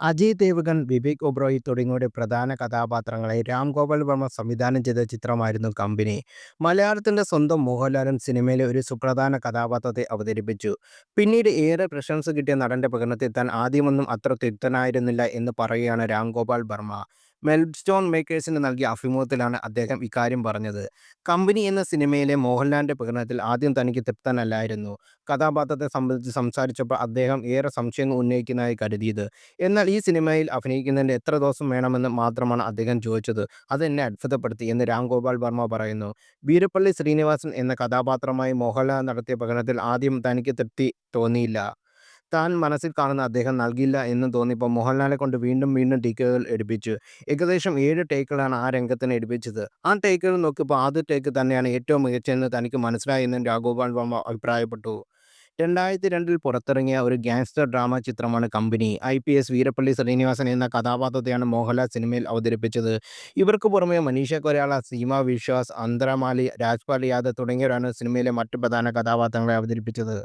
അജയ് ദേവ്ഗൺ, വിവേക് ഒബ്രോയി തുടങ്ങിയവരുടെ പ്രധാന കഥാപാത്രങ്ങളെ രാം ഗോപാൽ വർമ്മ സംവിധാനം ചെയ്ത ചിത്രമായിരുന്നു കമ്പനി. മലയാളത്തിന്റെ സ്വന്തം മോഹൻലാലും സിനിമയിലെ ഒരു സുപ്രധാന കഥാപാത്രത്തെ അവതരിപ്പിച്ചു. പിന്നീട് ഏറെ പ്രശംസ കിട്ടിയ നടന്റെ പ്രകടനത്തിൽ താൻ ആദ്യമൊന്നും അത്ര തൃപ്തനായിരുന്നില്ല എന്ന് പറയുകയാണ് രാം ഗോപാൽ വർമ്മ. മെൽസ്റ്റോൺ മേക്കേഴ്സിന് നൽകിയ അഭിമുഖത്തിലാണ് അദ്ദേഹം ഇക്കാര്യം പറഞ്ഞത്. കമ്പനി എന്ന സിനിമയിലെ മോഹൻലാലിന്റെ പ്രകടനത്തിൽ ആദ്യം തനിക്ക് തൃപ്തനല്ലായിരുന്നു. കഥാപാത്രത്തെ സംബന്ധിച്ച് സംസാരിച്ചപ്പോൾ അദ്ദേഹം ഏറെ സംശയങ്ങൾ ഉന്നയിക്കുന്നതായി കരുതിയത്. എന്നാൽ ഈ സിനിമയിൽ അഭിനയിക്കുന്നതിന് എത്ര ദിവസം വേണമെന്ന് മാത്രമാണ് അദ്ദേഹം ചോദിച്ചത്. അതെന്നെ അത്ഭുതപ്പെടുത്തി എന്ന് രാം ഗോപാൽ വർമ്മ പറയുന്നു. വീരപ്പള്ളി ശ്രീനിവാസൻ എന്ന കഥാപാത്രമായി മോഹൻലാൽ നടത്തിയ പ്രകടനത്തിൽ ആദ്യം തനിക്ക് തൃപ്തി തോന്നിയില്ല. താൻ മനസ്സിൽ കാണുന്ന അദ്ദേഹം നൽകില്ല എന്ന് തോന്നിയപ്പോൾ കൊണ്ട് വീണ്ടും വീണ്ടും ടേക്കുകൾ എടുപ്പിച്ചു. ഏകദേശം ഏഴ് ടേക്കുകളാണ് ആ രംഗത്തിന് എടുപ്പിച്ചത്. ആ ടേക്കുകൾ നോക്കിയപ്പോൾ ആദ്യ ടേക്ക് തന്നെയാണ് ഏറ്റവും മികച്ചതെന്ന് തനിക്ക് മനസ്സിലായി എന്നും രാം വർമ്മ അഭിപ്രായപ്പെട്ടു. രണ്ടായിരത്തി രണ്ടിൽ പുറത്തിറങ്ങിയ ഒരു ഗാങ്സ്റ്റർ ഡ്രാമ ചിത്രമാണ് Company. I P S Veerappally Sreenivasan എന്ന കഥാപാത്രത്തെയാണ് മോഹൻലാൽ സിനിമയിൽ അവതരിപ്പിച്ചത്. ഇവർക്ക് പുറമെ മനീഷ കൊരാള സീമ വിശ്വാസ്, അന്തരമാലി രാജ്പാൽ യാദവ് തുടങ്ങിയവരാണ് സിനിമയിലെ മറ്റു പ്രധാന കഥാപാത്രങ്ങളെ അവതരിപ്പിച്ചത്.